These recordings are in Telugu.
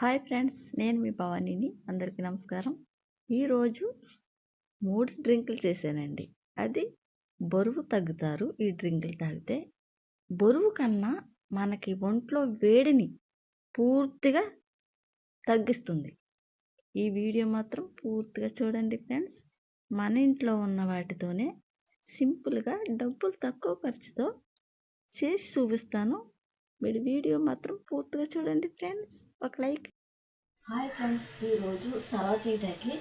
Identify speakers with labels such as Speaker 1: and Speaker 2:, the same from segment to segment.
Speaker 1: హాయ్ ఫ్రెండ్స్ నేను మీ భవానీని. అందరికీ నమస్కారం. ఈరోజు మూడు డ్రింకులు చేశానండి. అది బరువు తగ్గుతారు ఈ డ్రింకులు తాగితే. బరువు కన్నా మనకి ఒంట్లో వేడిని పూర్తిగా తగ్గిస్తుంది. ఈ వీడియో మాత్రం పూర్తిగా చూడండి ఫ్రెండ్స్. మన ఇంట్లో ఉన్న వాటితోనే సింపుల్గా డబ్బులు తక్కువ ఖర్చుతో చేసి చూపిస్తాను. మీరు వీడియో మాత్రం పూర్తిగా చూడండి ఫ్రెండ్స్. ఒక లైక్.
Speaker 2: హాయ్ ఫ్రెండ్స్ ఈరోజు సర్వ్ చేయడానికి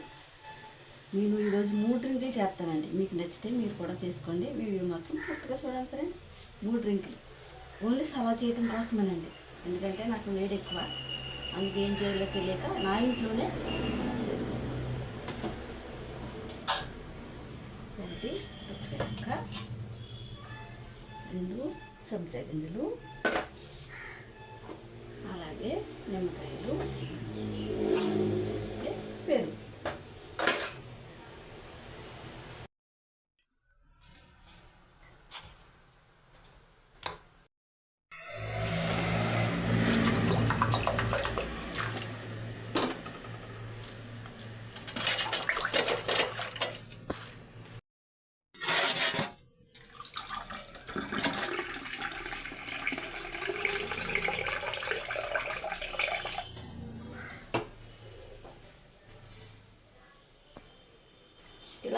Speaker 2: నేను ఈరోజు మూడు డ్రింకులు చేస్తానండి. మీకు నచ్చితే మీరు కూడా చేసుకోండి. వీడియో మాత్రం పూర్తిగా చూడండి ఫ్రెండ్స్. మూడు డ్రింకులు. ఓన్లీ సర్వ్ చేయడం కోసమేనండి. ఎందుకంటే నాకు వేడి ఎక్కువ. అందుకే ఏం చేయాలో తెలియక నా ఇంట్లోనే ఒకటి పచ్చిమిరపక్క రెండు సబ్జా గింజలు అలాగే నిమ్మకాయలు అలాగే పెరుగు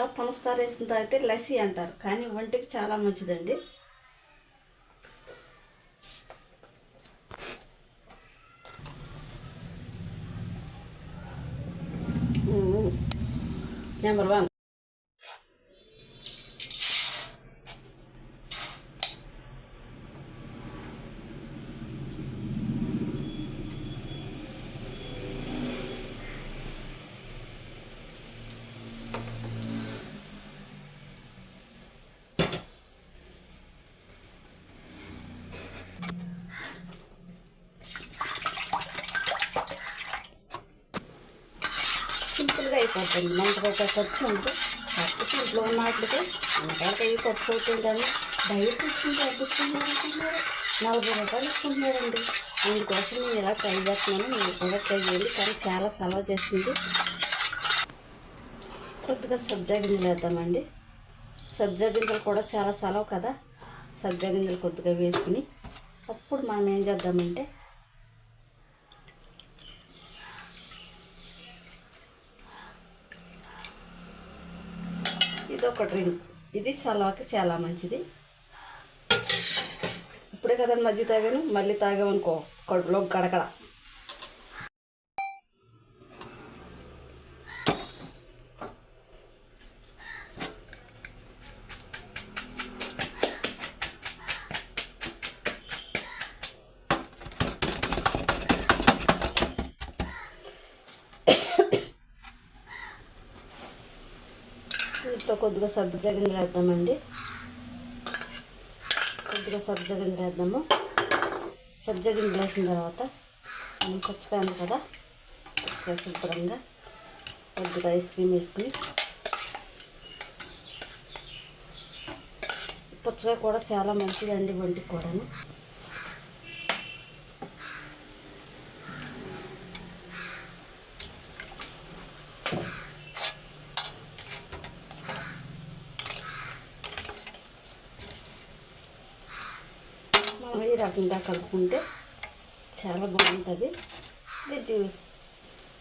Speaker 2: ఇలా పనస్తార వేసుకుని తాగితే లస్సీ అంటారు. కానీ ఒంటికి చాలా మంచిదండి. Number one. సింపుల్గా అయిపోతుంది మనకి ఖర్చు ఉంటే కాకపోతే ఇంట్లో ఉన్నట్లయితే వాటికి అవి ఖర్చు అవుతుంది కానీ బయట తీసుకుంటే తగ్గిస్తున్నారు ఇస్తున్నారు నలభై రూపాయలు ఇస్తున్నారండి. అందుకోసం నేను ఇలా ట్రై చేస్తున్నాను. మీరు కూడా ట్రై చేయండి. కానీ చాలా సలవ చేస్తుంది. కొద్దిగా సబ్జా గింజలు వేద్దామండి. సబ్జా గింజలు కూడా చాలా సెలవు కదా. సబ్జా గింజలు కొద్దిగా వేసుకుని అప్పుడు మనం ఏం చేద్దామంటే ఇది ఒక డ్రింక్ ఇది సలవాకి చాలా మంచిది. ఇప్పుడే కదండి మజ్జి తాగాను మళ్ళీ తాగామనుకో కడుపులో గడగడ. దీంట్లో కొద్దిగా సబ్జా వేద్దామండి కొద్దిగా సబ్జా వేద్దాము సబ్జా వేసిన తర్వాత మనం పుచ్చకాయ కదా పుచ్చకాయ శుభ్రంగా కొద్దిగా ఐస్ క్రీమ్ వేసుకుని పుచ్చకాయ కూడా చాలా మంచిదండి వంటికి కూడాను Thank you. రకంగా కలుపుకుంటే చాలా బాగుంటుంది. ఇది జ్యూస్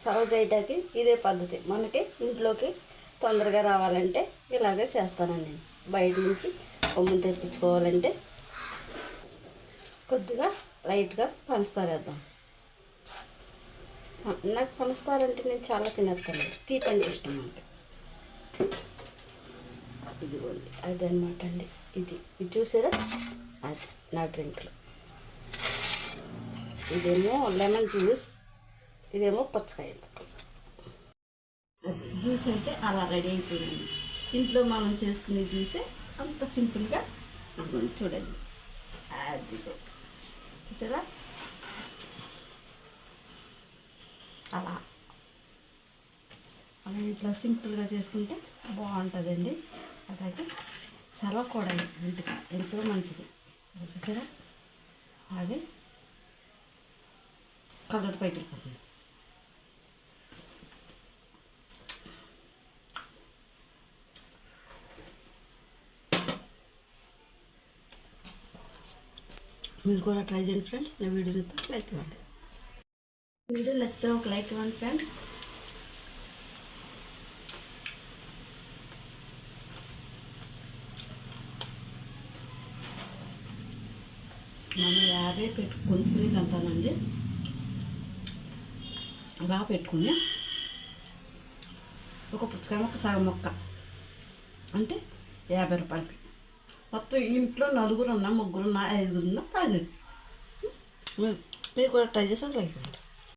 Speaker 2: సర్వ్ చేయడానికి ఇదే పద్ధతి. మనకి ఇంట్లోకి తొందరగా రావాలంటే ఇలాగే చేస్తానండి. బయట నుంచి కొమ్ము తెప్పించుకోవాలంటే కొద్దిగా లైట్గా పంచదార వేద్దాం నాకు పంచదారంటే నేను చాలా తినేస్తాను. తీపండి ఇష్టం అంటే ఇదిగోండి అది అనమాట అండి. ఇది ఇది చూసారా? అది నా డ్రింక్లు. ఇదేమో లెమన్ జ్యూస్ ఇదేమో పుచ్చకాయ జ్యూస్ అయితే అలా రెడీ అయిపోయింది. ఇంట్లో మనం చేసుకునే జ్యూసే అంత సింపుల్గా చూడండి. అదిగో చూసారా? అలా. అలా ఇంట్లో సింపుల్గా చేసుకుంటే బాగుంటుందండి. అలాగే సెలవు కూడా ఇంటికి ఎంతో మంచిది. చూసారా? అలాగే కలర్ పైకి వెళ్ళిపోతుంది. మీరు కూడా ట్రై చేయండి ఫ్రెండ్స్. నా వీడియో లైక్ ఇవ్వండి. వీడియో నచ్చితే ఒక లైక్ ఇవ్వండి ఫ్రెండ్స్. మనం యాభై పెట్టుకొని అంటానండి బాగా పెట్టుకుని ఒక పుచ్చకాయ మొక్క సగం మొక్క. అంటే యాభై రూపాయలకి. మొత్తం ఇంట్లో నలుగురు ఉన్నా ముగ్గురు ఉన్నా ఐదుగురు ఉన్నా తాగండి మీరు కూడా ట్రై చేసి లైక్ ఇవ్వండి